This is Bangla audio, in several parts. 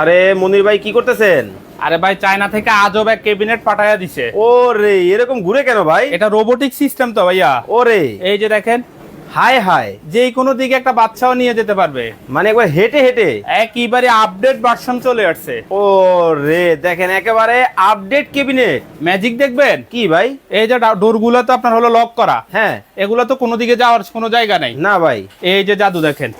আরে মনির ভাই কি করতেছেন? আরে ভাই চায়না থেকে আজব এক ক্যাবিনেট পাঠায়া দিছে। ওরে এরকম ঘুরে কেন ভাই? এটা রোবোটিক সিস্টেম তো ভাইয়া। ওরে। এই যে দেখেন হায় হায়। যে কোনো দিকে একটা বাচ্চাও নিয়ে যেতে পারবে। মানে একবার হেঁটে হেঁটে? একইবারে আপডেট ভার্সন চলে আসছে। ও রে দেখেন একেবারে আপডেট কেবিনেট ম্যাজিক দেখবেন? কি ভাই? এই যে ডোরগুলো তো আপনার হলো লক করা। হ্যাঁ। এগুলো তো কোনো দিকে যাওয়ার কোনো জায়গা নাই। না ভাই। এই যে জাদু দেখেন।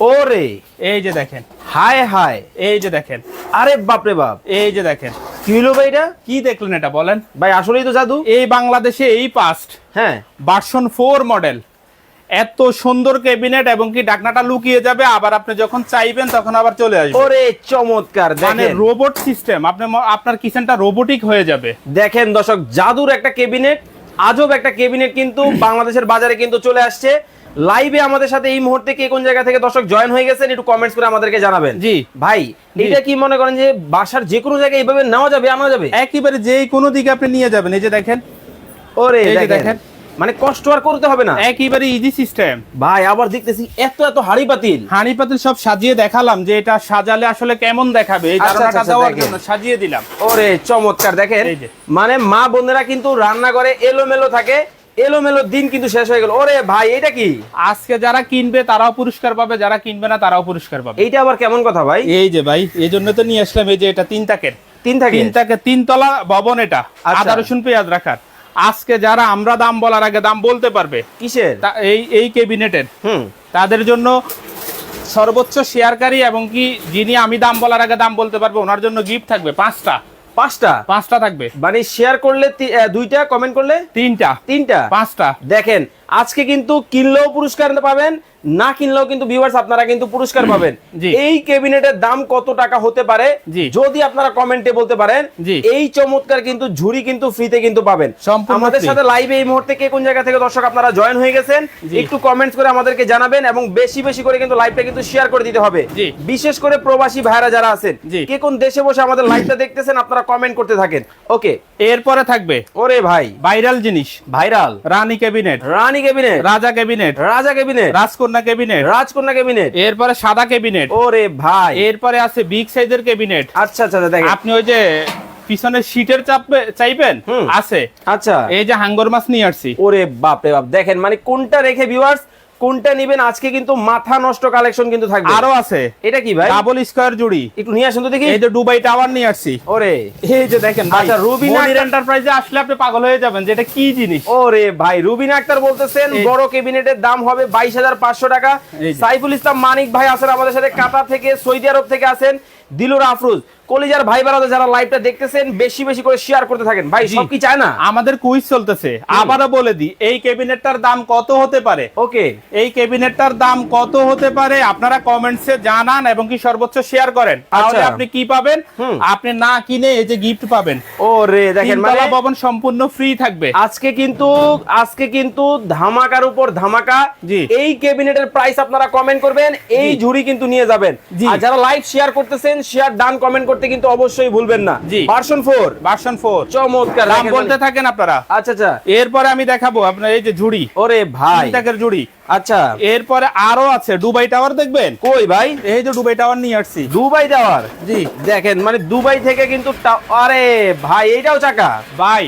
ওরে। এই যে দেখেন। হায় হায়। এই যে দেখেন। আরে বাপরে বাপ। এই যে দেখেন। কি হলো ভাই এটা? কি দেখলেন এটা বলেন? ভাই আসলেই তো জাদু। এই বাংলাদেশে এই পাস্ট হ্যাঁ। ভার্সন ফোর মডেল এত সুন্দর ক্যাবিনেট এবং কি ডাকনাটা লুকিয়ে যাবে আবার আপনি যখন চাইবেন তখন আবার চলে আসবে। ওরে চমৎকার মানে রোবট সিস্টেম আপনি আপনার কিচেনটা রোবোটিক হয়ে যাবে। দেখেন দর্শক জাদুর একটা কেবিনেট আজব একটা কেবিনেট কিন্তু বাংলাদেশের বাজারে কিন্তু চলে আসছে। লাইভে আমাদের সাথে এই মুহূর্তে কে কোন জায়গা থেকে দর্শক জয়েন হয়ে গেছেন একটু কমেন্টস করে আমাদেরকে জানাবেন। জি। ভাই এটা কি মনে করেন যে বাসার যে কোনো জায়গায় এইভাবে নেওয়া যাবে আনা যাবে? একেবারে যে কোনো দিকে আপনি নিয়ে যাবেন এই যে দেখেন। ওরে এই যে দেখেন। মানে কষ্ট আর করতে হবে না। একেবারে ইজি সিস্টেম ভাই আবার দেখতেছি এত এত হাড়ি পাতিল। হাঁড়ি পাতিল সব সাজিয়ে দেখালাম যে এটা সাজালে আসলে কেমন দেখাবে এই আচ্ছা, ধারণাটা আচ্ছা, দেওয়ার জন্য সাজিয়ে দিলাম। ওরে চমৎকার দেখেন। মানে মা বোনেরা কিন্তু রান্না করে এলোমেলো থাকে। এলোমেলো দিন কিন্তু শেষ হয়ে গেল। ওরে ভাই এটা কি? আজকে যারা কিনবে তারাও পুরস্কার পাবে যারা কিনবে না তারাও পুরস্কার পাবে। এইটা আবার কেমন কথা ভাই? এই যে ভাই এই জন্য তো নিয়ে আসলাম এই যে এটা তিন তাকের। তিন থাকে তিন তাকে তিনতলা ভবন এটা আচ্ছা। আদা রসুন পেঁয়াজ রাখার। আজকে যারা আমরা দাম বলার আগে দাম বলতে পারবে। কিসের? এই এই ক্যাবিনেটের। হুম। তাদের জন্য সর্বোচ্চ শেয়ারকারী এবং কি যিনি আমি দাম বলার আগে দাম বলতে পারব ওনার জন্য গিফট থাকবে পাঁচটা। পাঁচটা? পাঁচটা থাকবে। মানে শেয়ার করলে দুইটা কমেন্ট করলে? তিনটা। তিনটা। পাঁচটা। দেখেন আজকে কিন্তু কিনলেও পুরস্কার পাবেন না কিনলেও কিন্তু ভিউয়ার্স আপনারা কিন্তু পুরস্কার পাবেন। এই ক্যাবিনেটের দাম কত টাকা হতে পারে যদি আপনারা কমেন্টে বলতে পারেন এই চমৎকার কিন্তু ঝুড়ি কিন্তু ফ্রিতে কিন্তু পাবেন। আমাদের সাথে লাইভে এই মুহূর্তে কে কোন জায়গা থেকে দর্শক আপনারা জয়েন হয়ে গেছেন একটু কমেন্টস করে আমাদেরকে জানাবেন এবং বেশি বেশি করে কিন্তু লাইভটা কিন্তু শেয়ার করে দিতে হবে। বিশেষ করে প্রবাসী ভাইরা যারা আছেন কে কোন দেশে বসে আমাদের লাইভটা দেখতেছেন আপনারা কমেন্ট করতে থাকেন। ওকে এরপরে থাকবে ওরে ভাই। ভাইরাল জিনিস। ভাইরাল। রানী ক্যাবিনেট। রানী ক্যাবিনেট। রাজা ক্যাবিনেট। রাজা ক্যাবিনেট। রাজকন্যা ক্যাবিনেট। রাজকন্যা ক্যাবিনেট। এরপরে সাদা ক্যাবিনেট। ওরে ভাই। এরপরে আছে বিগ সাইজের ক্যাবিনেট। আচ্ছা আচ্ছা আচ্ছা, দেখেন। আপনি ওই যে পিছনে সিটের চাপবে চাইবেন? আছে। আচ্ছা। এই যে হাঙ্গর মাছ নিয়ে আসছি। ওরে বাপ রে বাপ। দেখেন মানে কোনটা রেখে ভিউয়ার্স কোনটা নিবেন? আজকে কিন্তু মাথা নষ্ট কালেকশন কিন্তু থাকবে। আরও আছে। এটা কি ভাই? ডাবল স্কোয়ার জুড়ি। একটু নিয়ে আসুন তো দেখি। এই যে দুবাই টাওয়ার নিয়ে আসছি। ওরে এই যে দেখেন আচ্ছা, রুবিনা এন্টারপ্রাইজে আসলে আপনি পাগল হয়ে যাবেন যে এটা কি জিনিস? ওরে ভাই রুবিনা আক্তার বলতেছেন বড় ক্যাবিনেটের দাম হবে বাইশ হাজার পাঁচশো টাকা। সাইফুল ইসলাম মানিক ভাই আছেন আমাদের সাথে কাতার থেকে সৌদি আরব থেকে আছেন। দিলুর আফরুজ কলিজার ভাই বেড়াতে যারা লাইভটা দেখতেছেন বেশি বেশি করে শেয়ার করতে থাকেন। ভাই সব কি চায় না? আমাদের কুইজ চলতেছে। আবারও বলে দিই এই ক্যাবিনেটটার দাম কত হতে পারে? ওকে। এই ক্যাবিনেটটার দাম কত হতে পারে? আপনারা কমেন্টসে জানান এবং কি সর্বোচ্চ শেয়ার করেন। তাহলে আচ্ছা। আপনি কি পাবেন? আপনি না কিনে এই যে গিফট পাবেন। ও রে দেখেন মানে ভবন সম্পূর্ণ ফ্রি থাকবে। আজকে কিন্তু আজকে কিন্তু ধামাকার উপর ধামাকা। এই ক্যাবিনেটের প্রাইস আপনারা কমেন্ট করবেন এই। ঝুড়ি কিন্তু নিয়ে যাবেন। আর যারা লাইভ শেয়ার করতেছেন শেয়ার ডান কমেন্ট করতে কিন্তু অবশ্যই ভুলবেন না। জি। ভার্সন 4 ভার্সন ফোর চমৎকার দাম বলতে থাকেন আপনারা? আচ্ছা আচ্ছা। এরপরে আমি দেখাবো আপনার এই যে ঝুড়ি। ওরে ভাই। টাকের ঝুড়ি। আচ্ছা। এরপরে আরও আছে দুবাই টাওয়ার দেখবেন? কই ভাই? এই যে দুবাই টাওয়ার নিয়ে আসছি। দুবাই যাওয়ার জি। দেখেন মানে দুবাই থেকে কিন্তু আরে ভাই এইটাও চাকা। ভাই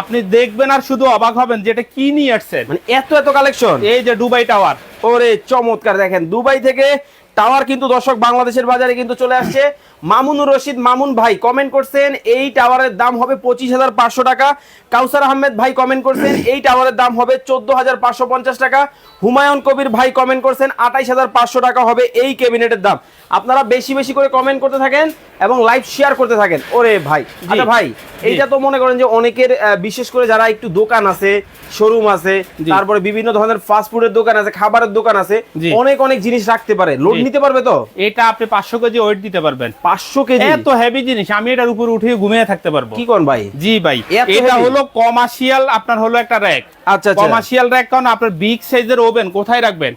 আপনি দেখবেন আর শুধু অবাক হবেন যে এটা কি নিয়ে আসছেন। মানে এত এত কালেকশন এই যে দুবাই টাওয়ার। ওরে চমৎকার দেখেন। দুবাই থেকে টাওয়ার কিন্তু দর্শক বাংলাদেশের বাজারে কিন্তু চলে আসছে। মামুনুর রশিদ মামুন ভাই কমেন্ট করছেন এই টাওয়ারের দাম হবে পঁচিশ হাজার পাঁচশো টাকা। কাউসার আহমেদ ভাই কমেন্ট করছেন এই টাওয়ারের দাম হবে চোদ্দ হাজার পাঁচশো পঞ্চাশ টাকা। হুমায়ুন কবির ভাই কমেন্ট করছেন আঠাইশ হাজার পাঁচশো টাকা হবে এই ক্যাবিনেটের দাম। আপনারা বেশি বেশি করে কমেন্ট করতে থাকেন এবং লাইভ শেয়ার করতে থাকেন। ওরে ভাই আচ্ছা ভাই এইটা তো মনে করেন যে অনেকের বিশেষ করে যারা একটু দোকান আছে শোরুম আছে তারপরে বিভিন্ন ধরনের ফাস্ট ফুডের দোকান আছে খাবারের দোকান আছে অনেক অনেক জিনিস রাখতে পারে। লোড। নিতে পারবে তো? এটা আপনি পাঁচশো কেজি ওয়েট দিতে পারবেন। পাঁচশো কেজি? এত হেভি জিনিস আমি এটার উপর উঠে ঘুমিয়ে থাকতে পারব। কি কোন ভাই? জি ভাই এটা হলো কমার্শিয়াল আপনার হলো একটা র্যাক আচ্ছা, আচ্ছা। কমার্শিয়াল র্যাক কারণ আপনার বিগ সাইজের ওভেন কোথায় রাখবেন?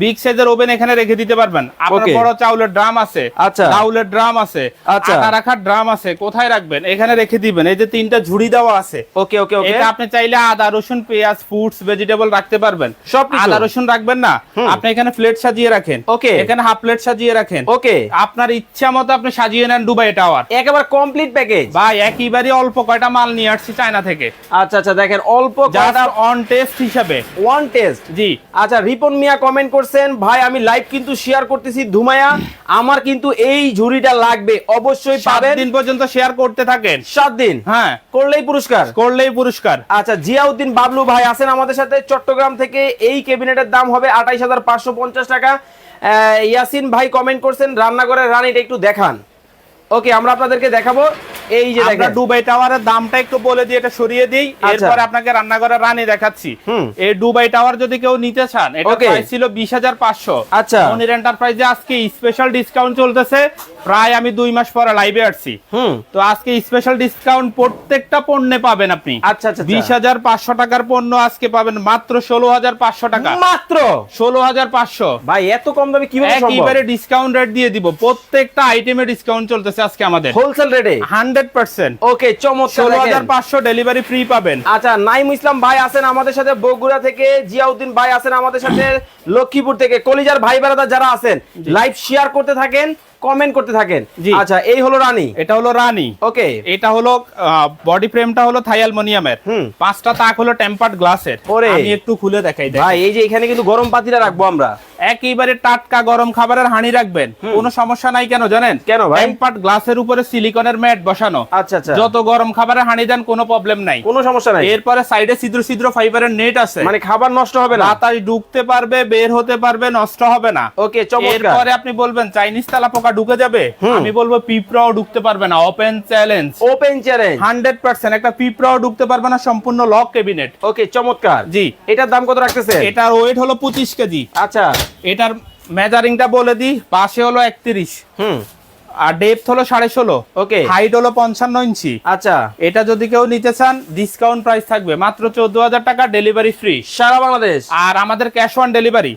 বিগ সাইজের ওভেন এখানে রেখে দিতে পারবেন। আপনার বড় চাউলের ড্রাম আছে। আচ্ছা। চাউলের ড্রাম আছে। আচ্ছা। আটা রাখার ড্রাম আছে। কোথায় রাখবেন? এখানে রেখে দিবেন। এই যে তিনটা ঝুড়ি দেওয়া আছে। ওকে ওকে ওকে এটা আপনি চাইলে আদা রসুন পেঁয়াজ ফ্রুটস ভেজিটেবল রাখতে পারবেন। সবকিছু? আদা রসুন রাখবেন না। আপনি এখানে প্লেট সাজিয়ে রাখেন। Okay. এখানে হাফ প্লেট সাজিয়ে রাখেন। ওকে আপনার ইচ্ছা মতো আপনি সাজিয়ে নেন দুবাই টাওয়ার একেবারে কমপ্লিট প্যাকেজ ভাই একইবারই অল্প কয়টা মাল নিয়ে আসছি চায়না থেকে। আচ্ছা আচ্ছা দেখেন অল্প জাস্ট অন টেস্ট হিসাবে। ওয়ান টেস্ট জি। আচ্ছা রিপন মিয়া কমেন্ট করছেন ভাই আমি লাইভ কিন্তু শেয়ার করতেছি ধুমায়া আমার কিন্তু এই ঝুড়িটা লাগবে। অবশ্যই পাবেন। দিন পর্যন্ত শেয়ার করতে থাকেন। সাত দিন? হ্যাঁ। করলেই পুরস্কার? করলেই পুরস্কার। আচ্ছা জিয়াউদ্দিন বাবলু ভাই আছেন আমাদের সাথে। চট্টগ্রাম থেকে এই ক্যাবিনেটের দাম হবে আঠাইশ হাজার পাঁচশো পঞ্চাশ টাকা। ইয়াসিন ভাই কমেন্ট করছেন রান্নাঘরের রানীটা একটু দেখান। ওকে আমরা আপনাদেরকে দেখাবো। এই যে দেখেন। দুবাই টাওয়ারের দামটা একটু বলে দিয়ে এটা সরিয়ে দিই। আচ্ছা। এরপরে আপনাকে রান্নাঘরের রানী দেখাচ্ছি। এই দুবাই টাওয়ার যদি কেউ নিতে চান এটা প্রাইস ছিল বিশ হাজার পাঁচশো। আচ্ছা। মনির এন্টারপ্রাইজে আজকে স্পেশাল ডিসকাউন্ট চলতেছে। প্রায় আমি দুই মাস পরে লাইভে আসছি। হুম। তো আজকে স্পেশাল ডিসকাউন্ট প্রত্যেকটা পণ্যে পাবেন আপনি। আচ্ছা, আচ্ছা, আচ্ছা। বিশ হাজার পাঁচশো টাকার পণ্য আজকে পাবেন মাত্র ষোলো হাজার পাঁচশো টাকা। মাত্র? ষোলো হাজার পাঁচশো। ভাই এত কম দামে কীভাবে সম্ভব? একেবারে ডিসকাউন্ট রেট দিয়ে দিব। প্রত্যেকটা আইটেমে ডিসকাউন্ট চলতেছে। আজকে আমাদের। হোলসেল রেটে হান্ড্রেড পার্সেন্ট। ওকে চমৎকার পাঁচশো ডেলিভারি ফ্রি পাবেন। আচ্ছা নাইম ইসলাম ভাই আছেন আমাদের সাথে বগুড়া থেকে। জিয়াউদ্দিন ভাই আছেন আমাদের সাথে লক্ষ্মীপুর থেকে। কলিজার ভাই বেড়াদার যারা আছেন লাইভ শেয়ার করতে থাকেন। কমেন্ট করতে থাকেন। আচ্ছা এই হলো রানী। এটা হলো রানী। ওকে এটা হলো বডি ফ্রেমটা হলো থাই অ্যালুমিনিয়ামের। পাঁচটা তাক হলো টেম্পার্ড গ্লাসের। আমি একটু খুলে দেখাই দেখ ভাই এই যে এখানে কিন্তু গরম পাতিলা রাখব আমরা। একেবারে টাটকা গরম খাবারের হাঁড়ি রাখবেন। কোনো সমস্যা নাই কেন জানেন? কেন ভাই? টেম্পার্ড গ্লাসের উপরে সিলিকনের ম্যাট বসানো। আচ্ছা আচ্ছা। যত গরম খাবারের হাঁড়ি দেন কোনো প্রবলেম নাই। কোনো সমস্যা নাই। এরপরে সাইডে ছিদ্র ছিদ্র ফাইবারের নেট আছে। মানে খাবার নষ্ট হবে না। বাতাস ঢুকতে পারবে বের হতে পারবে নষ্ট হবে না। ওকে চমৎকার। এরপরে আপনি বলবেন চাইনিজ তালা পোকা ঢুকে যাবে? আমি বলব পিঁপড়াও ঢুকতে পারবে না। Open challenge open challenge hundred percent. একটা পিঁপড়াও ঢুকতে পারবে না সম্পূর্ণ লক ক্যাবিনেট ওকে চমৎকার। জি। এটার দাম কত রাখতেছে এটার ওয়েট হলো পঁচিশ কেজি। আচ্ছা। এটার মেজারিংটা বলে দিই পাশে হলো একত্রিশ। হুম। আর ডেপথ হলো সাড়ে ষোলো। ওকে হাইট হলো পঞ্চান্ন ইঞ্চি। আচ্ছা। এটা যদি কেউ নিতে চান ডিসকাউন্ট প্রাইস থাকবে। মাত্র চোদ্দ হাজার টাকা ডেলিভারি ফ্রি সারা বাংলাদেশ। আর আমাদের cash on delivery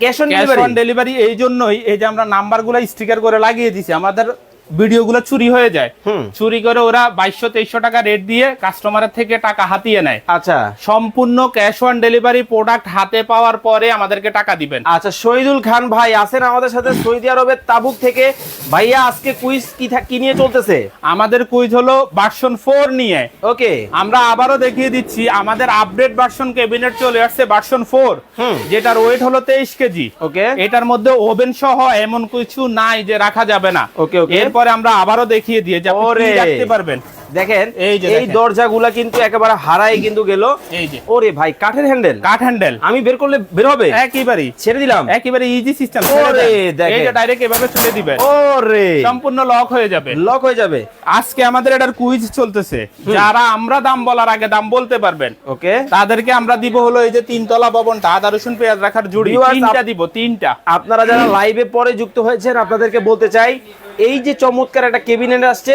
cash on delivery এই জন্যই এই যে আমরা নাম্বারগুলো স্টিকার করে লাগিয়ে দিছি আমাদের ভিডিওগুলো চুরি হয়ে যায়। চুরি করে ওরা বাইশশো তেইশশো টাকা রেট দিয়ে কাস্টমারের থেকে টাকা হাতিয়ে নেয়। আচ্ছা। সম্পূর্ণ ক্যাশ অন ডেলিভারি প্রোডাক্ট হাতে পাওয়ার পরে আমাদেরকে টাকা দিবেন। আচ্ছা শহীদুল খান ভাই আছেন আমাদের সাথে সৌদি আরবের তাবুক থেকে। ভাইয়া আজকে কুইজ কি কি নিয়ে চলতেছে? আমাদের কুইজ হলো ভার্সন ফোর নিয়ে। ওকে। আমরা আবারও দেখিয়ে দিচ্ছি আমাদের আপডেট ভার্সন ক্যাবিনেট চলে আসছে ভার্সন ফোর হুম। যেটার ওয়েট হলো তেইশ কেজি। ওকে। এটার মধ্যে ওভেন সহ এমন কিছু নাই যে রাখা যাবে না। ওকে, ওকে। এরপরে আমরা আবারও দেখিয়ে দিয়ে যে আপনি। রাখতে পারবেন? দেখেন এই। দরজাগুলা কিন্তু একেবারে হারাই কিন্তু গেল। এই যে। ওরে ভাই কাঠের হ্যান্ডেল। কাঠ হ্যান্ডেল। আমি বের করলে বের হবে? একেবারেই। ছেড়ে দিলাম। একেবারে ইজি সিস্টেম ওরে, দেখেন। এই যে ডাইরেক্ট এভাবে ছুড়ে দিবেন। ওরে। সম্পূর্ণ লক হয়ে যাবে। লক হয়ে যাবে। আজকে আমাদের এটার কুইজ চলতেছে। যারা আমরা দাম বলার আগে দাম বলতে পারবেন ওকে। তাদেরকে আমরা দিব হলো এই যে তিনতলা ভবনটা আদা রসুন পেঁয়াজ রাখার জুড়ি তিনটা দিব তিনটা। আপনারা যারা লাইভে পরে যুক্ত হয়েছেন আপনাদেরকে বলতে চাই এই যে চমৎকার একটা কেবিনেট আসছে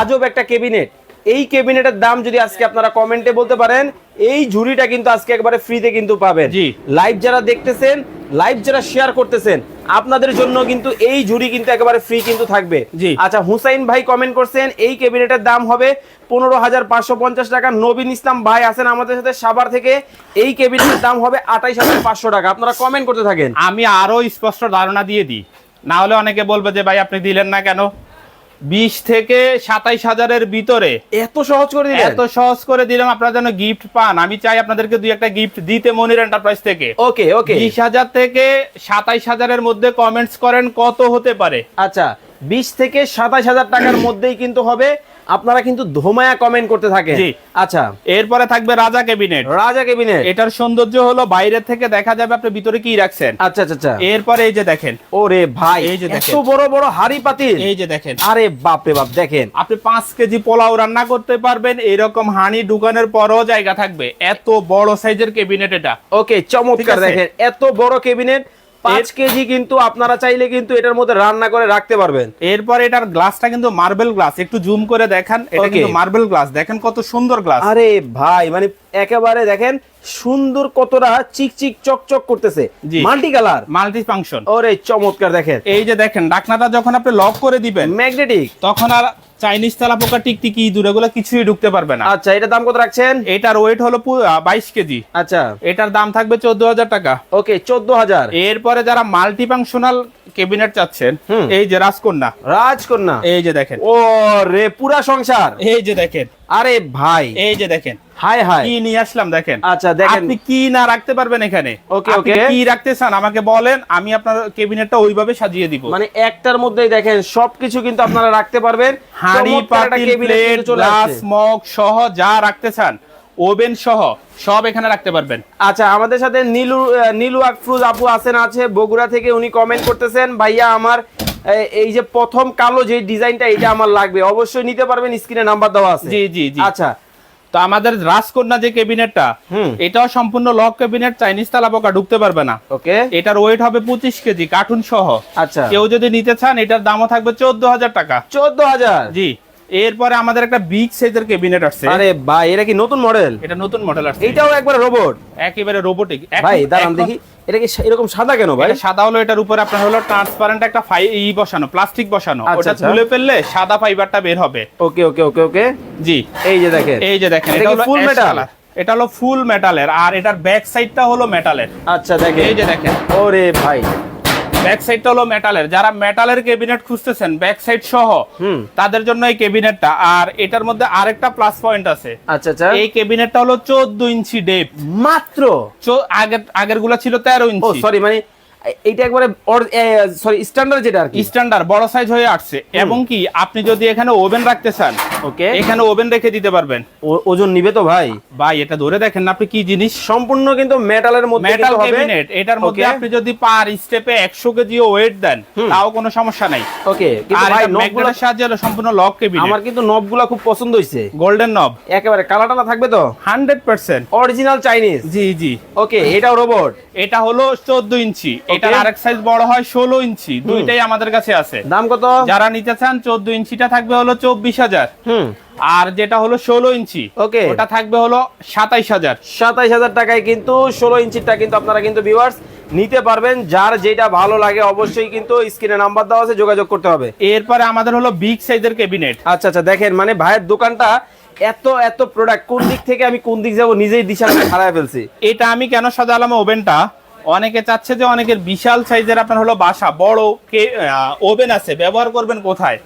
আজব একটা কেবিনেট এই কেবিনেটের দাম যদি আজকে আপনারা কমেন্টে বলতে পারেন এই ঝুড়িটা কিন্তু আজকে একবারে ফ্রিতে কিন্তু পাবেন। জি। লাইভ যারা দেখতেছেন লাইভ যারা শেয়ার করতেছেন আপনাদের জন্য কিন্তু এই ঝুড়ি কিন্তু একেবারে ফ্রি কিন্তু থাকবে। জি। আচ্ছা হুসাইন ভাই কমেন্ট করছেন এই কেবিনেটের দাম হবে পনেরো হাজার পাঁচশো পঞ্চাশ টাকা। নবীন ইসলাম ভাই আছেন আমাদের সাথে সাবার থেকে। এই কেবিনেটের দাম হবে আঠাইশ হাজার পাঁচশো টাকা। আপনারা কমেন্ট করতে থাকেন। আমি আরও স্পষ্ট ধারণা দিয়ে দিই। না হলে অনেকে বলবে যে ভাই আপনি দিলেন না কেন? বিশ থেকে সাতাইশ হাজারের ভিতরে। এত সহজ করে দিলেন? এত সহজ করে দিলাম আপনারা যেন গিফট পান। আমি চাই আপনাদেরকে দুই একটা গিফট দিতে মনির এন্টারপ্রাইজ থেকে। ওকে ওকে। বিশ হাজার থেকে সাতাইশ হাজারের মধ্যে কমেন্টস করেন কত হতে পারে। আচ্ছা বিশ থেকে সাতাইশ হাজার টাকার মধ্যেই কিন্তু হবে। আপনারা কিন্তু ধোমায়া কমেন্ট করতে থাকেন। আচ্ছা। এরপরে থাকবে রাজা ক্যাবিনেট। রাজা কেবিনেট এটার সৌন্দর্য হলো বাইরে থেকে দেখা যাবে আপনি ভিতরে কি রাখছেন। আচ্ছা আচ্ছা আচ্ছা। এরপরে এই যে দেখেন। ওরে ভাই এই যে এত দেখেন। বড় বড় হাড়ি পাতিল। এই যে দেখেন। আরে বাপ রে বাপ দেখেন। আপনি পাঁচ কেজি পোলাও রান্না করতে পারবেন এরকম হাঁড়ি দোকানের পরও জায়গা থাকবে। এত বড় সাইজের ক্যাবিনেট এটা। ওকে চমৎকার দেখেন। এত বড় কেবিনেট পাঁচ কেজি কিন্তু আপনারা চাইলে কিন্তু এটার মধ্যে রান্না করে রাখতে পারবেন। এরপর এটার গ্লাসটা কিন্তু মার্বেল গ্লাস। একটু জুম করে দেখেন। এটা কিন্তু মার্বেল গ্লাস। দেখেন কত সুন্দর গ্লাস। আরে ভাই মানে একেবারে দেখেন সুন্দর কতটা চিকচিক চকচক করতেছে। Multi colour. মাল্টি ফাংশন ওরে চমৎকার দেখেন। এই যে দেখেন ডাকনাটা যখন আপনি লক করে দিবেন ম্যাগনেটিক। তখন আর চাইনিজ তেলা পোকা টিকটিকি ইঁদুর এগুলো কিছুই ঢুকতে পারবে না। আচ্ছা এটার দাম কত রাখছেন? এটার ওয়েট হলো বাইশ কেজি। আচ্ছা। এটার দাম থাকবে চোদ্দ হাজার টাকা। ওকে চোদ্দ হাজার। এরপরে যারা মাল্টি ফাংশনাল ক্যাবিনেট চাচ্ছেন এই যে রাজকন্যা। রাজকন্যা। এই যে দেখেন। ও রে পুরা সংসার। এই যে দেখেন। আরে ভাই। এই যে দেখেন। Hi hi. কি নিয়ে আসলাম দেখেন। আচ্ছা দেখেন। আপনি কি না রাখতে পারবেন এখানে? Okay, আপনি কি রাখতে চান আমাকে বলেন আমি আপনার ক্যাবিনেটটা ওইভাবে সাজিয়ে দিব। মানে একটার মধ্যেই দেখেন সবকিছু কিন্তু আপনারা রাখতে পারবেন। হাঁড়ি পাতিল প্লেট গ্লাস মগ সহ যা রাখতে চান ওভেন সহ সব এখানে রাখতে পারবেন। আচ্ছা আমাদের সাথে নীলু নীলু আকফরুজ আপু আছেন আছে। বগুড়া থেকে উনি কমেন্ট করতেছেন ভাইয়া আমার এই যে প্রথম কালো যে ডিজাইনটা এটা আমার লাগবে। অবশ্যই নিতে পারবেন স্ক্রিনে নাম্বার দেওয়া আছে। জি জি জি। আচ্ছা তো আমাদের রাজকন্যা যে ক্যাবিনেটটা। এটাও সম্পূর্ণ লক ক্যাবিনেট চাইনিজ তালা পোকা ঢুকতে পারবে না। ওকে। এটার ওয়েট হবে পঁচিশ কেজি কার্টুন সহ। আচ্ছা। কেউ যদি নিতে চান এটার দামও থাকবে চোদ্দ হাজার টাকা। চোদ্দ হাজার? জি। এরপরে আমাদের একটা বিগ সাইজের ক্যাবিনেট আসছে। আরে ভাই এটা কি নতুন মডেল? এটা নতুন মডেল আসছে। এইটাও একবার রোবট একেবারে রোবটিক ভাই দাঁড়ান দেখি এটা কি এরকম সাদা কেন ভাই? সাদা হলো এটার উপরে আপনার হলো ট্রান্সপারেন্ট একটা ফাই ই বসানো প্লাস্টিক বসানো। আচ্ছা, ওটা আচ্ছা। তুলে ফেললে সাদা ফাইবারটা বের হবে। ওকে ওকে ওকে ওকে। জি। এই যে দেখেন। এই যে দেখেন এটা full মেটাল এটা হলো ফুল মেটালের আর এটার ব্যাক সাইডটা হলো মেটালের আচ্ছা দেখেন। এই যে দেখেন। ওরে ভাই। ব্যাক সাইডটা হলো মেটালের যারা মেটালের ক্যাবিনেট খুঁজতেছেন ব্যাক সাইড সহ তাদের জন্য এই ক্যাবিনেটটা আর এটার মধ্যে আরেকটা প্লাস পয়েন্ট আছে। আচ্ছা আচ্ছা। এই ক্যাবিনেটটা হলো চোদ্দ ইঞ্চি ডেপ মাত্র? আগের আগেরগুলা ছিল তেরো ও সরি মানে এইটা একবারে সরি স্ট্যান্ডার্ড যেটা আর কি। স্ট্যান্ডার্ড বড় সাইজ হয়ে আসছে। এবং কি আপনি যদি এখানে ওভেন রাখতে চান ওকে এখানে ওভেন রেখে দিতে পারবেন। ওজন নিবে তো ভাই? ভাই এটা ধরে দেখেন না আপনি কি জিনিস? সম্পূর্ণ কিন্তু মেটালের মধ্যে মেটাল ক্যাবিনেট এটার মধ্যে আপনি যদি পার স্টেপে একশো কেজি ওয়েট দেন। তাও কোনো সমস্যা নাই। ওকে কিন্তু ভাই এটা নবগুলো সাহায্যে হলো সম্পূর্ণ লক ক্যাবিনেট আমার কিন্তু নবগুলা খুব পছন্দ হইছে। গোল্ডেন নব একেবারে কালা টালা থাকবে তো? Hundred percent. অরিজিনাল চাইনিজ জি জি। ওকে এটাও রোবট এটা হলো চোদ্দ ইঞ্চি। এটার আরেক সাইজ বড় হয় ষোলো ইঞ্চি। দুইটাই আমাদের কাছে আছে। দাম কত? যারা নিতে চান চোদ্দ ইঞ্চিটা থাকবে হলো চব্বিশ হাজার। হুম। আর যেটা হলো ষোলো ইঞ্চি Okay. ওটা থাকবে হলো সাতাইশ হাজার। সাতাইশ হাজার টাকায় কিন্তু ষোলো ইঞ্চিটা কিন্তু আপনারা কিন্তু ভিউয়ার্স নিতে পারবেন। যার যেটা ভালো লাগে অবশ্যই কিন্তু স্ক্রিনে নাম্বার দেওয়া আছে যোগাযোগ করতে হবে। এরপরে আমাদের হলো বিগ সাইজের ক্যাবিনেট আচ্ছা আচ্ছা দেখেন মানে ভাইয়ের দোকানটা এত এত প্রোডাক্ট কোন দিক থেকে আমি কোন দিক যাব নিজেই দিশা হারায় ফেলছি। এটা আমি কেন সাজালাম ওভেনটা অনেকে চাচ্ছে যে অনেকের বিশাল সাইজের আপনার হলো বাসা বড় ওভেন আছে ব্যবহার করবেন কোথায়?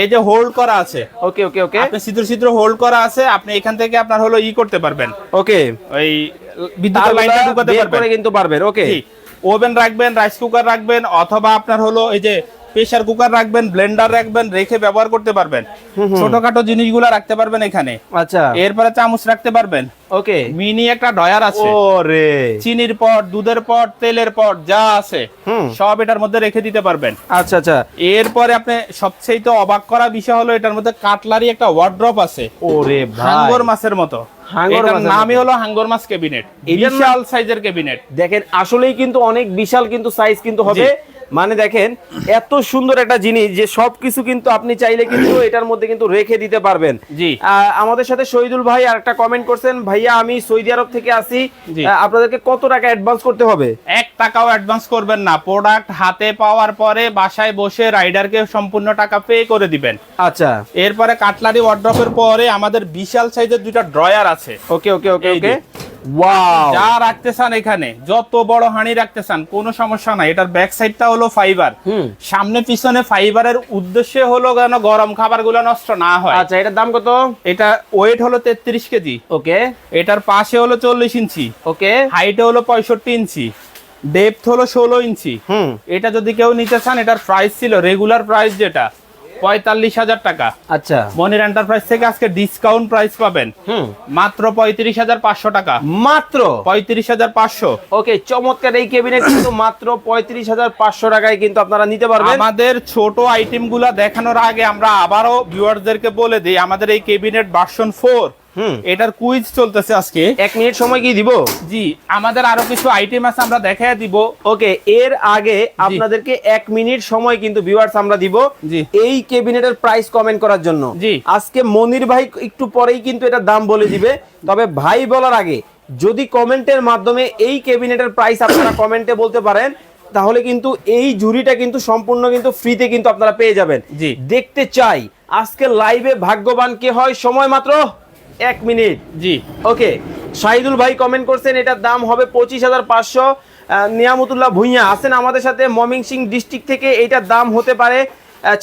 এই যে হোল্ড করা আছে। ওকে ওকে ওকে। আপনি ছিদ্র ছিদ্র হোল্ড করা আছে আপনি এখান থেকে আপনার হলো ই করতে পারবেন। ওকে। ওই বিদ্যুৎ লাইনটা ঢুকাতে পারবেন। কিন্তু পারবেন ওকে। ওভেন রাখবেন রাইস কুকার রাখবেন অথবা আপনার হলো এই যে প্রেসার কুকার রাখবেন ব্লেন্ডার রাখবেন রেখে ব্যবহার করতে পারবেন। ছোটখাটো জিনিসগুলো রাখতে পারবেন এখানে। আচ্ছা। এরপরে চামচ রাখতে পারবেন। ওকে। মিনি একটা ডয়ার আছে। ও রে চিনির পট দুধের পট তেলের পট যা আছে সব এটার মধ্যে রেখে দিতে পারবেন। আচ্ছা আচ্ছা। এরপরে আপনি সবচেয়ে তো অবাক করা বিষয় হলো এটার মধ্যে কাটলারি একটা ওয়ার্ড্রপ আছে। ওরে ভাই। হাঙ্গর মাছের মতো। হাঙ্গর নামই হলো হাঙ্গর মাছ ক্যাবিনেট। বিশাল সাইজের ক্যাবিনেট। দেখেন আসলেই কিন্তু অনেক বিশাল কিন্তু সাইজ কিন্তু হবে। মানে দেখেন এত সুন্দর একটা জিনিস যে সবকিছু কিন্তু আপনি চাইলে কিন্তু এটার মধ্যে কিন্তু রেখে দিতে পারবেন। জি। আমাদের সাথে শহীদুল ভাই আর একটা কমেন্ট করছেন ভাইয়া আমি সৌদি আরব থেকে আসি। আপনাদেরকে কত টাকা অ্যাডভান্স করতে হবে? এক টাকাও অ্যাডভান্স করবেন না। প্রোডাক্ট হাতে পাওয়ার পরে বাসায় বসে রাইডারকে সম্পূর্ণ টাকা পে করে দিবেন। আচ্ছা। এরপরে কাটলারি ওয়ার্ড্রপের পরে আমাদের বিশাল সাইজের দুইটা ড্রয়ার আছে। ওকে ওকে ওকে ওকে যে। ওয়াও যা রাখতে চান এখানে যত বড় হাঁড়ি রাখতে চান কোনো সমস্যা নাই। এটার ব্যাক সাইডটা হলো ফাইবার সামনে পিছনে ফাইবারের উদ্দেশ্য হলো কেন গরম খাবারগুলো নষ্ট না হয়। আচ্ছা এটার দাম কত? এটা ওয়েট হলো তেত্রিশ কেজি। ওকে এটার পাশে হলো চল্লিশ ইঞ্চি। ওকে হাইটে হলো পঁয়ষট্টি ইঞ্চি। ডেপথ হলো ষোলো ইঞ্চি। হুম। এটা যদি কেউ নিতে চান এটার প্রাইস ছিল রেগুলার প্রাইস যেটা। পঁয়তাল্লিশ হাজার টাকা। আচ্ছা। মনির এন্টারপ্রাইজ থেকে আজকে ডিসকাউন্ট প্রাইস পাবেন। মাত্র পঁয়ত্রিশ হাজার পাঁচশো টাকা। মাত্র? পঁয়ত্রিশ হাজার পাঁচশো। ওকে চমৎকার। এই ক্যাবিনেট কিন্তু মাত্র পঁয়ত্রিশ হাজার পাঁচশো টাকায় কিন্তু আপনারা নিতে পারবেন। আমাদের ছোট আইটেমগুলা দেখানোর আগে আমরা আবারও ভিউয়ারদেরকে বলে দিই আমাদের এই কেবিনেট ভার্সন ফোর। এটার কুইজ চলতেছে আজকে। এক মিনিট সময় কি দিব? জি আমাদের আরও কিছু আইটেম আছে আমরা দেখাই দিব। ওকে এর আগে আপনাদেরকে এক মিনিট সময় কিন্তু ভিউয়ার্স আমরা দিব জি। এই কেবিনেটের প্রাইস কমেন্ট করার জন্য। জি। আজকে মনির ভাই একটু পরেই কিন্তু এটা দাম বলে দিবে। তবে ভাই বলার আগে যদি কমেন্টের মাধ্যমে এই কেবিনেটের প্রাইস আপনারা কমেন্টে বলতে পারেন তাহলে কিন্তু এই ঝুড়িটা কিন্তু সম্পূর্ণ কিন্তু ফ্রিতে কিন্তু আপনারা পেয়ে যাবেন। জি। দেখতে চাই আজকে লাইভে ভাগ্যবান কে হয়? সময় মাত্র এক মিনিট। জি। ওকে শাহিদুল ভাই কমেন্ট করছেন এটার দাম হবে পঁচিশ হাজার পাঁচশো। নিয়ামতুল্লাহ ভুইয়া আছেন আমাদের সাথে মমিংসিং ডিস্ট্রিক্ট থেকে এইটার দাম হতে পারে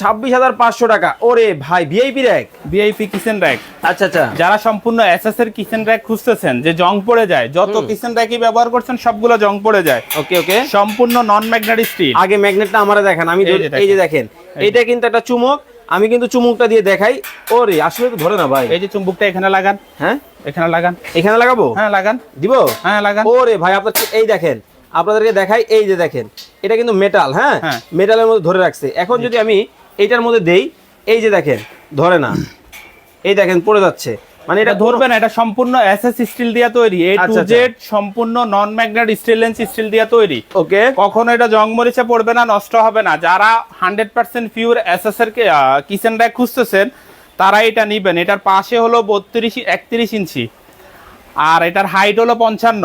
ছাব্বিশ হাজার পাঁচশো টাকা। ওরে ভাই VIP rack VIP kitchen rack আচ্ছা আচ্ছা। যারা সম্পূর্ণ এসএস এর কিচেন র্যাক খুঁজতেছেন যে জং পড়ে যায় যত কিচেন র্যাকই ব্যবহার করছেন সবগুলো জং পড়ে যায়। ওকে ওকে। সম্পূর্ণ নন ম্যাগনেটিক স্টিল আগে ম্যাগনেটটা আমারে দেখান আমি এই যে দেখেন। এটা কিন্তু একটা চুমুক। আমি কিন্তু চুমুকটা দিয়ে দেখাই। ওরে আসলে তো ধরে না ভাই। এই যে চুম্বুকটা এখানে লাগান। হ্যাঁ? এখানে লাগান। এখানে লাগাবো? হ্যাঁ লাগান। দিব? হ্যাঁ লাগান। ওরে ভাই আপনার এই দেখেন আপনাদেরকে দেখাই এই যে দেখেন এটা কিন্তু মেটাল হ্যাঁ? হ্যাঁ। মেটালের মধ্যে ধরে রাখছে। এখন যদি আমি এইটার মধ্যে দেই এই যে দেখেন ধরে না। এই দেখেন পড়ে যাচ্ছে। মানে এটা ধরবে না এটা সম্পূর্ণ এসএস স্টিল দিয়ে তৈরি এ টু। জেড সম্পূর্ণ নন ম্যাগনেট স্টেনলেস স্টিল দিয়ে তৈরি। ওকে কখনো এটা জং মরিচে পড়বে না নষ্ট হবে না। যারা হান্ড্রেড পার্সেন্ট পিওর এসএস এর কিচেন র্যাক খুঁজতেছেন তারা এটা নিবেন। এটার পাশে হলো বত্রিশ একত্রিশ ইঞ্চি। আর এটার হাইট হলো পঞ্চান্ন.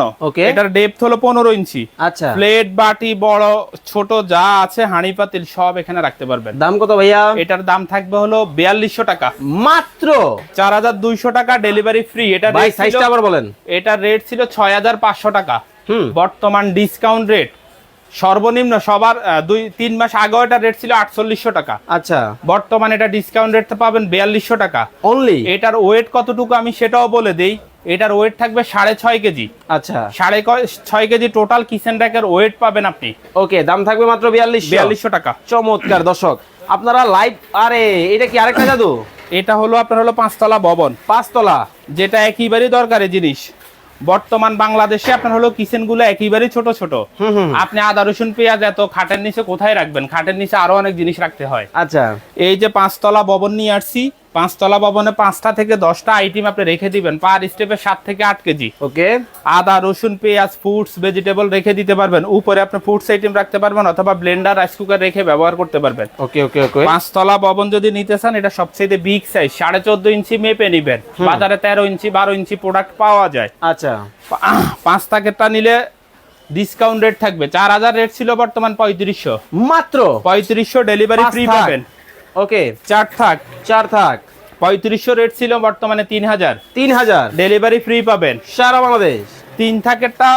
এটার ডেপথ হলো পনেরো ইঞ্চি। আচ্ছা। প্লেট বাটি বড় ছোট যা আছে হাঁড়ি পাতিল সব এখানে রাখতে পারবেন। দাম কত ভাইয়া? এটার দাম থাকবে হলো বিয়াল্লিশশো টাকা। মাত্র? চার হাজার দুইশো টাকা ডেলিভারি ফ্রি এটা সাইজটা আবার বলেন। এটার রেট ছিল ছয় হাজার পাঁচশো টাকা। হুম। বর্তমান ডিসকাউন্ট রেট সর্বনিম্ন সবার দুই তিন মাস আগেও এটা রেট ছিল আটচল্লিশশো টাকা। আচ্ছা। বর্তমানে এটা ডিসকাউন্ট রেট পাবেন বিয়াল্লিশশো টাকা। অনলি এটার ওয়েট কতটুকু আমি সেটাও বলে দেই। এটার ওয়েট থাকবে সাড়ে ছয় কেজি। আচ্ছা। সাড়ে ছয় কেজি টোটাল কিচেন র্যাকের ওয়েট পাবেন আপনি। ওকে দাম থাকবে মাত্র বিয়াল্লিশ বিয়াল্লিশশো টাকা। চমৎকার দর্শক আপনারা লাইভ আরে এটা কি আরেকটা জাদু? এটা হলো আপনার হলো পাঁচতলা ভবন। পাঁচতলা। যেটা একেবারেই দরকারি জিনিস। বর্তমান বাংলাদেশে আপনার হলো কিচেনগুলো একেবারেই ছোট ছোট। আপনি আদা রসুন পেঁয়াজ এত খাটের নিচে কোথায় রাখবেন? খাটের নিচে আরও অনেক জিনিস রাখতে হয়। আচ্ছা। এই যে পাঁচতলা ভবন নিয়ে আসছি পাঁচতলা ভবনে পাঁচটা থেকে দশটা আইটেম আপনি রেখে দিবেন। পার স্টেপে সাত থেকে আট কেজি। ওকে। আদা রসুন পেঁয়াজ ফ্রুটস ভেজিটেবল রেখে দিতে পারবেন। উপরে আপনি ফ্রুটস আইটেম রাখতে পারবেন অথবা ব্লেন্ডার রাইস কুকার রেখে ব্যবহার করতে পারবেন। ওকে ওকে ওকে। পাঁচতলা ভবন যদি নিতে চান এটা সবচেয়ে বিগ সাইজ সাড়ে চোদ্দ ইঞ্চি মেপে নিবেন। বাজারে তেরো ইঞ্চি বারো ইঞ্চি প্রোডাক্ট পাওয়া যায়। আচ্ছা। পাঁচ প্যাকেটটা নিলে ডিসকাউন্ট রেট থাকবে। চার হাজার রেট ছিল বর্তমান পঁয়ত্রিশশো। মাত্র? পঁয়ত্রিশশো ডেলিভারি ফ্রি পাবেন। ওকে চার থাক চার থাক। পঁয়ত্রিশশো রেট ছিল বর্তমানে তিন হাজার তিন হাজার ডেলিভারি ফ্রি পাবেন। সারা বাংলাদেশ। তিন থাকেরটা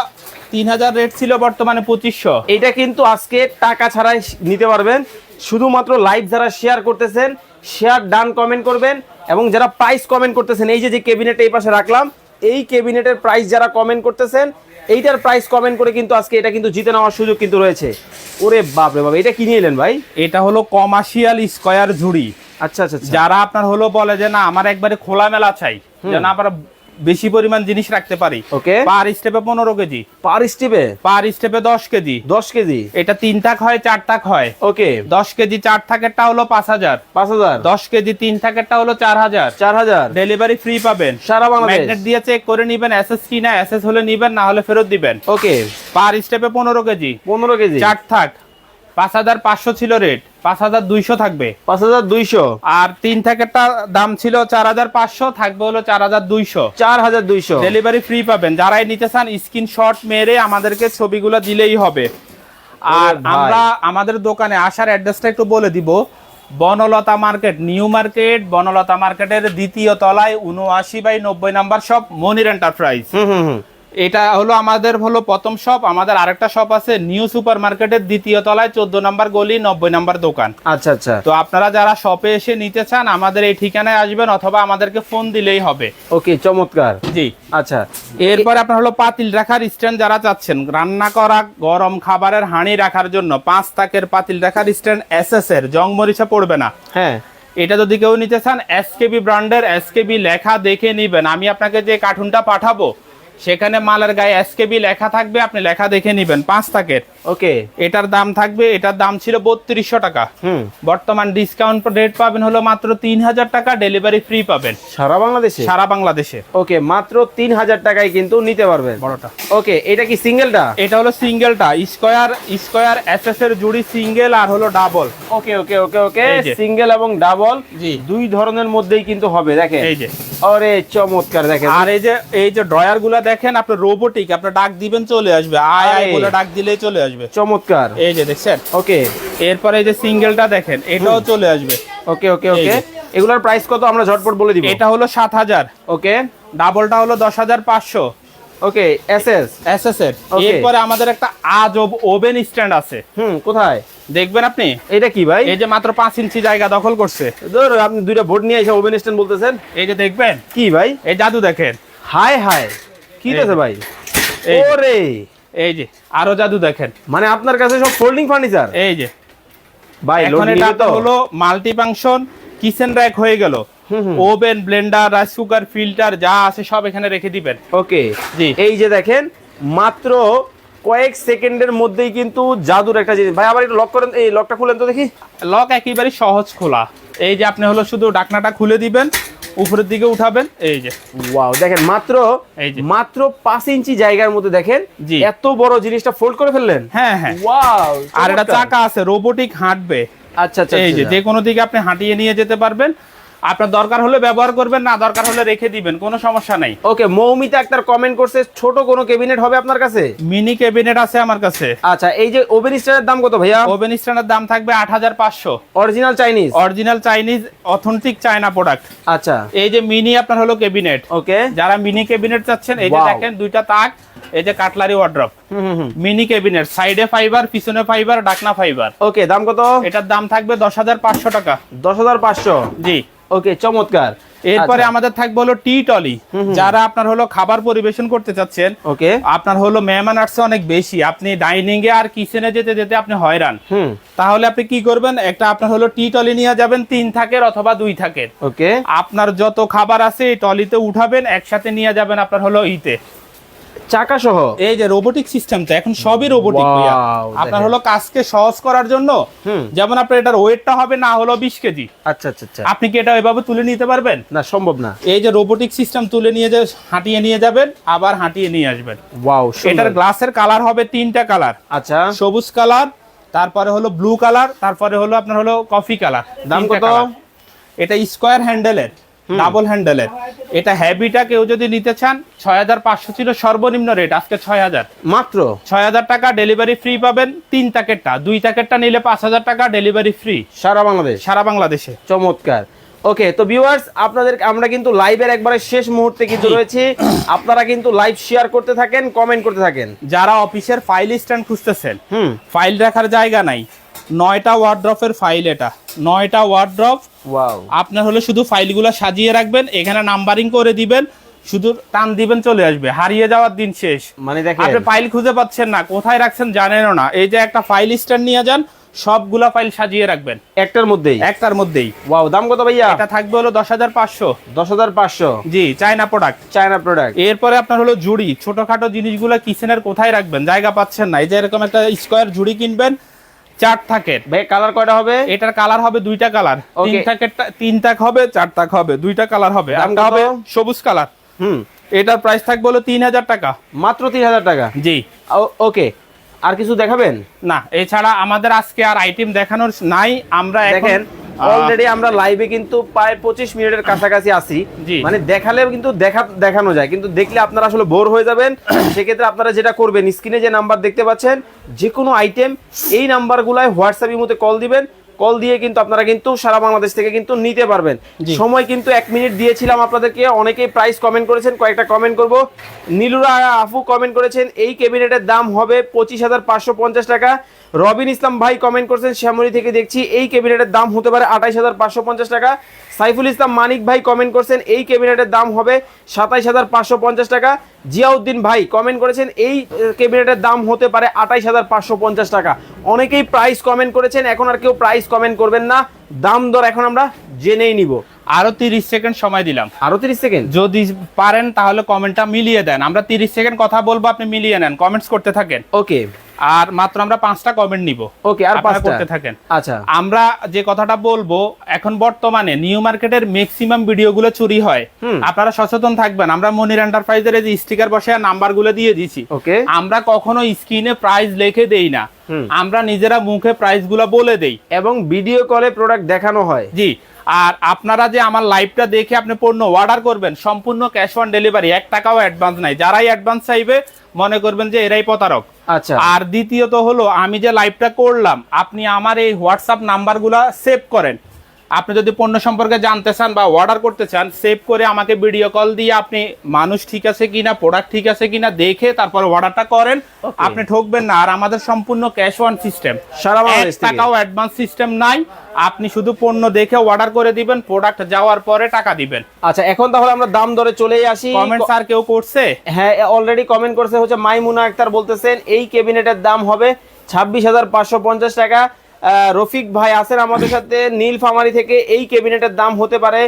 তিন হাজার রেট ছিল বর্তমানে পঁচিশশো। এটা কিন্তু আজকে টাকা ছাড়াই নিতে পারবেন। শুধুমাত্র লাইভ যারা শেয়ার করতেছেন শেয়ার ডান কমেন্ট করবেন এবং যারা প্রাইস কমেন্ট করতেছেন এই যে যে কেবিনেট এই পাশে রাখলাম এই কেবিনেটের প্রাইস যারা কমেন্ট করতেছেন এইটার প্রাইস কমেন্ট করে কিন্তু আজকে এটা কিন্তু জিতে নেওয়ার সুযোগ কিন্তু রয়েছে। ওরে বাপ রে বাপ এটা কি নিয়ে এলেন ভাই? এটা হলো কমার্শিয়াল স্কয়ার ঝুড়ি। আচ্ছা আচ্ছা আচ্ছা। যারা আপনার হলো বলে যে না আমার একবারে খোলা মেলা চাই যেন আমরা বেশি পরিমাণ জিনিস রাখতে পারি। ওকে। পার স্টেপে পনেরো কেজি। পার স্টিপে? পার স্টেপে দশ কেজি। দশ কেজি? এটা তিন থাক হয় চার থাক হয়। ওকে। দশ কেজি চার থাকেরটা হলো পাঁচ হাজার। পাঁচ হাজার। দশ কেজি তিন থাকেরটা হলো চার হাজার। চার হাজার। ডেলিভারি ফ্রি পাবেন। সারা বাংলাদেশ। ম্যাগনেট দিয়ে চেক করে নিবেন এসএস কি না এসএস হলে নিবেন না হলে ফেরত দিবেন। ওকে। পার স্টেপে পনেরো কেজি। পনেরো কেজি। চার থাক। পাঁচ হাজার পাঁচশো ছিল রেট পাঁচ হাজার দুইশো থাকবে। পাঁচ হাজার দুইশো? আর তিন থাকেরটা দাম ছিল চার হাজার পাঁচশো থাকবে হলো চার হাজার দুইশো। চার হাজার দুইশো। ডেলিভারি ফ্রি পাবেন। যারাই নিতে চান স্ক্রিনশট মেরে আমাদেরকে ছবিগুলো দিলেই হবে। আর আমরা আমাদের দোকানে আসার অ্যাড্রেসটা একটু বলে দিব। Bonolota market new market Bonolota মার্কেটের দ্বিতীয় তলায় উনআশি বাই নব্বই নাম্বার শপ মনির এন্টারপ্রাইজ হুম হুম। এটা হলো আমাদের হলো প্রথম শপ আমাদের আরেকটা শপ আছে নিউ সুপার মার্কেটের দ্বিতীয় তলায় চোদ্দ নম্বর গলি নব্বই নম্বর দোকান। আচ্ছা আচ্ছা। তো আপনারা যারা শপে এসে নিতে চান আমাদের এই ঠিকানায় আসবেন অথবা আমাদেরকে ফোন দিলেই হবে। ওকে চমৎকার। জি। আচ্ছা। এরপর আপনার হলো পাতিল রাখার স্ট্যান্ড যারা চাচ্ছেন রান্না করা গরম খাবারের হাঁড়ি রাখার জন্য পাঁচ তাকের পাতিল রাখার স্ট্যান্ড এস এস এর জং মরিচা পড়বে না। হ্যাঁ। এটা যদি কেউ নিতে চান এস এসকেবি ব্র্যান্ডের এস এসকেবি লেখা দেখে নিবেন। আমি আপনাকে যে কার্টুনটা পাঠাবো সেখানে মালের গায়ে এসকেবি লেখা থাকবে আপনি লেখা দেখে নেবেন। পাঁচ তাকের ওকে এটার দাম থাকবে এটার দাম ছিল বত্রিশশো টাকা। হুম। বর্তমান ডিসকাউন্ট রেট পাবেন হলো মাত্র তিন হাজার টাকা ডেলিভারি ফ্রি পাবেন। সারা বাংলাদেশে? সারা বাংলাদেশে। ওকে মাত্র তিন হাজার টাকায় কিন্তু নিতে পারবেন। বড়টা। ওকে এটা কি সিঙ্গেলটা এটা হলো সিঙ্গেলটা স্কোয়ার স্কোয়ার এসএস এর জুড়ি সিঙ্গেল আর হলো double okay okay okay okay single এবং ডাবল দুই ধরনের মধ্যেই কিন্তু হবে দেখেন। এই যে। আরে চমৎকার দেখেন। আর এই যে এই যে ড্রয়ারগুলা দেখেন আপনার রোবোটিক আপনার ডাক দিবেন চলে আসবে। আয় আয়। বলে ডাক দিলেই চলে আসবে। চমৎকার। এই যে দেখছেন? ওকে। এরপরে এই যে সিঙ্গেলটা দেখেন এটাও চলে আসবে। ওকে ওকে ওকে। এগুলোর প্রাইস কত আমরা ঝটপট বলে দিব? এটা হলো সাত হাজার। ওকে। ডাবলটা হলো দশ হাজার পাঁচশো। ওকে এসএস এসএস এর. এরপরে আমাদের একটা আজ ওভেন স্ট্যান্ড আছে। হুম কোথায়? দেখবেন আপনি? এটা কি ভাই? এই যে মাত্র পাঁচ ইঞ্চি জায়গা দখল করছে। ধর আপনি দুইটা বোর্ড নিয়ে এসে ওভেন স্ট্যান্ড বলতেছেন। এই যে দেখবেন? কি ভাই? এই জাদু দেখেন। হাই হাই কি আছে ভাই? ওরে! এই যে আরও জাদু দেখেন। মানে আপনার কাছে সব ফোল্ডিং ফার্নিচার এই যে ভাই এখন এটা তো। হলো মাল্টি ফাংশন কিচেন র্যাক হয়ে গেল। Oven blender rice cooker filter যা আছে সব এখানে রেখে দিবেন। ওকে জি। এই যে দেখেন মাত্র কয়েক সেকেন্ডের মধ্যেই কিন্তু জাদুর একটা জিনিস। ভাই আবার একটু লক করেন এই লকটা খুলেন তো দেখি। লক একেবারে সহজ খোলা। এই যে আপনি হলো শুধু ডাকনাটা খুলে দিবেন উপরের দিকে উঠাবেন এই যে। ওয়াও দেখেন মাত্র এই যে। মাত্র পাঁচ ইঞ্চি জায়গার মধ্যে দেখেন। এত বড় জিনিসটা ফোল্ড করে ফেললেন? হ্যাঁ হ্যাঁ। ওয়াও আর এটা চাকা আছে রোবোটিক হাঁটবে। আচ্ছা আচ্ছা এই যে যে কোনো দিকে আপনি হাঁটিয়ে নিয়ে যেতে পারবেন। আপনার দরকার হলে ব্যবহার করবেন না দরকার হলে রেখে দিবেন কোনো সমস্যা নাই। ওকে মৌমিতা আক্তার কমেন্ট করছে ছোট কোনো ক্যাবিনেট হবে আপনার কাছে? মিনি ক্যাবিনেট আছে আমার কাছে। আচ্ছা এই যে ওভেন স্টারের দাম কত ভাইয়া? ওভেন স্ট্যান্ডের দাম থাকবে আট হাজার পাঁচশো। Original Chinese original Chinese authentic China product আচ্ছা। এই যে মিনি আপনার হলো ক্যাবিনেট ওকে যারা মিনি ক্যাবিনেট চাচ্ছেন এই যে দেখেন দুইটা তাক এই যে কাটলারি ওয়ার্ড্রপ মিনি ক্যাবিনেট সাইডে ফাইবার পিছনে ফাইবার ডাকনা ফাইবার ওকে দাম কত? এটার দাম থাকবে দশ হাজার পাঁচশো টাকা। দশ হাজার পাঁচশো? জি। ওকে চমৎকার। এরপরে আচ্ছা, আমাদের থাকবে হলো টি টলি যারা আপনার হলো খাবার পরিবেশন করতে চাচ্ছেন ওকে আপনার হলো মেহমান আসছে অনেক বেশি। আপনি ডাইনিং এ আর কিচেনে যেতে যেতে আপনি হয়রান। হুম। তাহলে আপনি কি করবেন? একটা আপনার হলো টি টলি নিয়ে যাবেন তিন থাকের অথবা দুই থাকের। ওকে আপনার যত খাবার আছে এই টলিতে উঠাবেন একসাথে নিয়ে যাবেন আপনার হলো ইতে। চাকা সহ এই যে রোবোটিক সিস্টেম তো এখন সবই রোবোটিক আপনার। হলো কাজকে সহজ করার জন্য। যেমন আপনার এটার ওয়েটটা হবে না হলো বিশ কেজি। আচ্ছা আচ্ছা আচ্ছা। আপনি কি এটা এভাবে তুলে নিতে পারবেন? না সম্ভব না। এই যে রোবোটিক সিস্টেম তুলে নিয়ে যে হাঁটিয়ে নিয়ে যাবেন আবার হাঁটিয়ে নিয়ে আসবেন। ওয়াও এটার গ্লাসের কালার হবে তিনটা কালার আচ্ছা। সবুজ কালার তারপরে হলো ব্লু কালার তারপরে হলো আপনার হলো কফি কালার দাম কত? এটা স্কোয়ার হ্যান্ডেলের ডাবল হ্যান্ডেলের এটা হ্যাবিটা কেউ যদি নিতে চান ছয় হাজার পাঁচশো ছিল সর্বনিম্ন রেট আজকে ছয় হাজার। মাত্র? ছয় হাজার টাকা ডেলিভারি ফ্রি পাবেন তিন প্যাকেটটা। দুই প্যাকেটটা নিলে পাঁচ হাজার টাকা ডেলিভারি ফ্রি সারা বাংলাদেশ? সারা বাংলাদেশে। চমৎকার। ওকে তো ভিউয়ার্স আপনাদের আমরা কিন্তু লাইভের একবারে শেষ মুহূর্তে কিন্তু রয়েছি। আপনারা কিন্তু লাইভ শেয়ার করতে থাকেন কমেন্ট করতে থাকেন। যারা অফিসের ফাইল স্ট্যান্ড খুঁজতেছেন হুম। ফাইল রাখার জায়গা নাই। নয়টা ওয়ার্ড্রপের ফাইল এটা। নয়টা ওয়ার্ড্রপ ওয়াও আপনার হলে শুধু ফাইলগুলো সাজিয়ে রাখবেন এখানে নাম্বারিং করে দিবেন শুধু টান দিবেন চলে আসবে হারিয়ে যাওয়ার দিন শেষ। মানে দেখেন আপনি ফাইল খুঁজে পাচ্ছেন না কোথায় রাখছেন জানেনও না। এই যে একটা ফাইল স্ট্যান্ড নিয়ে যান সবগুলা ফাইল সাজিয়ে রাখবেন। একটার মধ্যেই? একটার মধ্যেই। ওয়াও দাম কত ভাইয়া? এটা থাকবে হলো দশ হাজার পাঁচশো। দশ হাজার পাঁচশো? জি চায়না প্রোডাক্ট চায়না প্রোডাক্ট এরপরে আপনার হলো জুড়ি ছোটখাটো জিনিসগুলো কিচেনের কোথায় রাখবেন জায়গা পাচ্ছেন না। এই যে এরকম একটা স্কোয়ার জুড়ি কিনবেন চার থাকের। ভাই কালার কয়টা হবে? এটার কালার হবে দুইটা কালার তিন. থাকেরটা তিন তাক হবে চার তাক হবে দুইটা কালার হবে। একটা হবে সবুজ কালার হুম। এটার প্রাইস থাকবে হলো তিন হাজার টাকা। মাত্র তিন হাজার টাকা? জি। ওকে আর কিছু দেখাবেন? না এছাড়া আমাদের আজকে আর আইটেম দেখানোর নাই। আমরা দেখেন অলরেডি আমরা লাইভে কিন্তু প্রায় পঁচিশ মিনিটের কাছাকাছি আছি। মানে দেখালে কিন্তু দেখা দেখানো যায়। কিন্তু দেখলে আপনারা আসলে বোর হয়ে যাবেন। সেক্ষেত্রে আপনারা যেটা করবেন স্ক্রিনে যে নাম্বার দেখতে পাচ্ছেন যে কোনো আইটেম এই নাম্বারগুলোয় হোয়াটসঅ্যাপ মধ্যে কল দিবেন। কল দিয়ে কিন্তু আপনারা কিন্তু সারা বাংলাদেশ থেকে কিন্তু নিতে পারবেন। সময় কিন্তু এক মিনিট দিয়েছিলাম আপনাদেরকে অনেকেই প্রাইস কমেন্ট করেছেন কয়েকটা কমেন্ট করব। নীলুরা আফু কমেন্ট করেছেন এই ক্যাবিনেটের দাম হবে পঁচিশ হাজার পাঁচশো পঞ্চাশ টাকা। রবিন ইসলাম ভাই কমেন্ট করেছেন শ্যামলী থেকে দেখছি এই ক্যাবিনেটের দাম হতে পারে আঠাইশ হাজার পাঁচশো পঞ্চাশ টাকা। সাইফুল ইসলাম মানিক ভাই কমেন্ট করছেন এই ক্যাবিনেটের দাম হবে সাতাইশ হাজার পাঁচশো পঞ্চাশ টাকা। জিয়াউদ্দিন ভাই কমেন্ট করেছেন এই ক্যাবিনেটের দাম হতে পারে আঠাইশ হাজার পাঁচশো পঞ্চাশ টাকা। অনেকেই প্রাইস কমেন্ট করেছেন এখন আর কেউ প্রাইস কমেন্ট করবেন না। দাম দর এখন আমরা জেনেই নিব। আরও তিরিশ সেকেন্ড সময় দিলাম। আরও তিরিশ সেকেন্ড? যদি পারেন তাহলে কমেন্টটা মিলিয়ে দেন। আমরা তিরিশ সেকেন্ড কথা বলব আপনি মিলিয়ে নেন কমেন্টস করতে থাকেন। ওকে। আর মাত্র আমরা পাঁচটা কমেন্ট নিব। ওকে আর পাঁচটা? করতে থাকেন। আচ্ছা। আমরা যে কথাটা বলব এখন বর্তমানে নিউ মার্কেটের ম্যাক্সিমাম ভিডিওগুলো চুরি হয়। আপনারা সচেতন থাকবেন। আমরা মনির এন্টারপ্রাইজের এই যে স্টিকার বসে নাম্বারগুলো দিয়ে দিছি। ওকে। আমরা কখনো স্ক্রিনে প্রাইস লিখে দেই না। আমরা নিজেরা মুখে প্রাইসগুলো বলে দেই। এবং ভিডিও কলে প্রোডাক্ট দেখানো হয়। জি। আর আপনারা যে আমার লাইভটা দেখে আপনি পণ্য অর্ডার করবেন সম্পূর্ণ ক্যাশ অন ডেলিভারি এক টাকাও অ্যাডভান্স নাই। যারাই অ্যাডভান্স চাইবে মনে করবেন যে এরাই প্রতারক। আচ্ছা। আর দ্বিতীয়ত হলো আমি যে লাইভটা করলাম আপনি আমার এই হোয়াটসঅ্যাপ নাম্বারগুলো সেভ করেন। আপনি যদি পণ্য সম্পর্কে জানতে চান বা অর্ডার করতে চান সেভ করে আমাকে ভিডিও কল দিয়ে আপনি মানুষ ঠিক আছে কিনা প্রোডাক্ট ঠিক আছে কিনা দেখে তারপর অর্ডারটা করেন। আপনি ঠকবেন না। আর আমাদের সম্পূর্ণ ক্যাশ অন সিস্টেম সারা টাকাও অ্যাডভান্স সিস্টেম নাই। আপনি শুধু পণ্য দেখে অর্ডার করে দিবেন প্রোডাক্ট যাওয়ার পরে টাকা দিবেন। আচ্ছা এখন তাহলে আমরা দাম দরে চলেই আসি। কমেন্ট স্যার কেউ করছে? হ্যাঁ অলরেডি কমেন্ট করছে হচ্ছে মাইমুনা আক্তার বলতেছেন এই ক্যাবিনেটের দাম হবে ছাব্বিশ হাজার পাঁচশো পঞ্চাশ টাকা। রফিক ভাই আছেন আমাদের সাথে। নীল ফামারি থেকে এই ক্যাবিনেটের দাম হতে পারে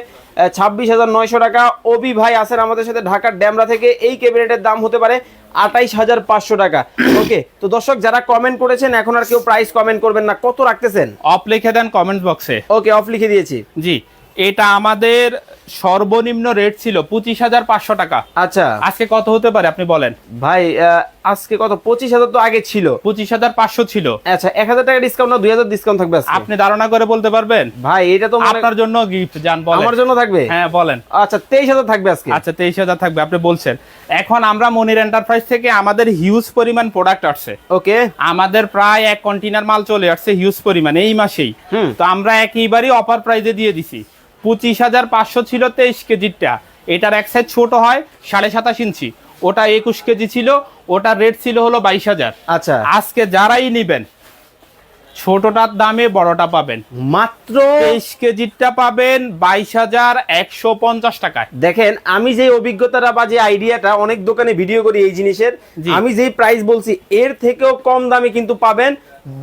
ছাব্বিশ হাজার নয়শো টাকা। ওবি ভাই আছেন আমাদের সাথে ঢাকার ড্যামরা থেকে। এই ক্যাবিনেটের দাম হতে পারে আটাইশ হাজার পাঁচশো টাকা। ওকে তো দর্শক যারা কমেন্ট করেছেন এখন আর কেউ প্রাইস কমেন্ট করবেন না। কত রাখতেছেন? অফ লিখে দেন কমেন্ট বক্সে ওকে অফ লিখে দিয়েছি। জি। এটা আমাদের সর্বনিম্ন রেট ছিল পঁচিশ হাজার পাঁচশো টাকা। আচ্ছা। আজকে কত হতে পারে আপনি বলেন? ভাই আজকে কত? পঁচিশ হাজার তো আগে ছিল। পঁচিশ হাজার পাঁচশো ছিল। আচ্ছা এক হাজার টাকা ডিসকাউন্ট না দুই হাজার ডিসকাউন্ট থাকবে আপনি ধারণা করে বলতে পারবেন? ভাই এটা তো আপনার জন্য গিফট জান বলেন। আমার জন্য থাকবে? হ্যাঁ বলেন। আচ্ছা তেইশ হাজার থাকবে আজকে। আচ্ছা তেইশ হাজার থাকবে আপনি বলছেন। এখন আমরা মনির এন্টারপ্রাইজ থেকে আমাদের হিউজ পরিমাণ প্রোডাক্ট আসছে। ওকে আমাদের প্রায় এক কন্টেনার মাল চলে আসছে হিউজ পরিমাণ এই মাসেই। তো আমরা একেবারেই অফার প্রাইজে দিয়ে দিছি। পঁচিশ হাজার পাঁচশো ছিল তেইশ কেজিরটা এটার এক সাইজ ছোট হয় সাড়ে সাতাশ ইঞ্চি। ওটা একুশ কেজি ছিল ওটার রেট ছিল হলো বাইশ হাজার। আচ্ছা। আজকে যারাই নিবেন ছোটটার দামে বড়টা পাবেন। মাত্র তেইশ কেজিটা পাবেন বাইশ হাজার একশো পঞ্চাশ টাকায়। দেখেন আমি যে অভিজ্ঞতাটা বা যে আইডিয়াটা অনেক দোকানে ভিডিও করি এই জিনিসের। আমি যেই প্রাইস বলছি এর থেকেও কম দামে কিন্তু পাবেন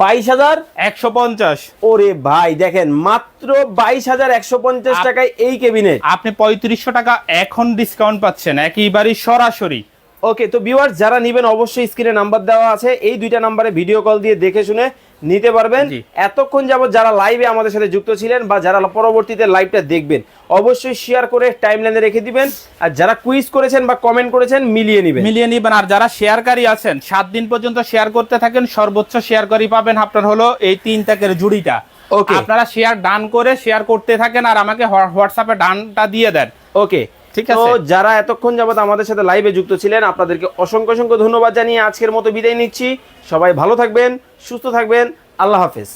বাইশ হাজার একশো পঞ্চাশ। ওরে ভাই দেখেন মাত্র বাইশ হাজার একশো পঞ্চাশ টাকায় এই কেবিনেট আপনি পঁয়ত্রিশশো টাকা এখন ডিসকাউন্ট পাচ্ছেন একেবারেই সরাসরি। ওকে তো ভিউয়ার্স যারা নিবেন অবশ্যই স্ক্রিনে নাম্বার দেওয়া আছে। এই দুইটা নাম্বারে ভিডিও কল দিয়ে দেখে শুনে নিতে পারবেন। এতক্ষণ যাবত যারা লাইভে আমাদের সাথে যুক্ত ছিলেন বা যারা পরবর্তীতে লাইভটা দেখবেন অবশ্যই শেয়ার করে টাইম লাইনে রেখে দিবেন। আর যারা কুইজ করেছেন বা কমেন্ট করেছেন মিলিয়ে নেবেন। মিলিয়ে নিবেন। আর যারা শেয়ারকারী আছেন সাত দিন পর্যন্ত শেয়ার করতে থাকেন সর্বোচ্চ শেয়ারকারী পাবেন আপনার হলো এই তিন টাকের জুড়িটা। ওকে আপনারা শেয়ার ডান করে শেয়ার করতে থাকেন আর আমাকে হোয়া- হোয়াটসঅ্যাপে ডানটা দিয়ে দেন। ওকে ঠিক আছে। যারা এতক্ষণ যাবত আমাদের সাথে লাইভে যুক্ত ছিলেন আপনাদেরকে অসংখ্য অসংখ্য ধন্যবাদ জানিয়ে আজকের মতো বিদায় নিচ্ছি। সবাই ভালো থাকবেন সুস্থ থাকবেন। আল্লাহ হাফেজ।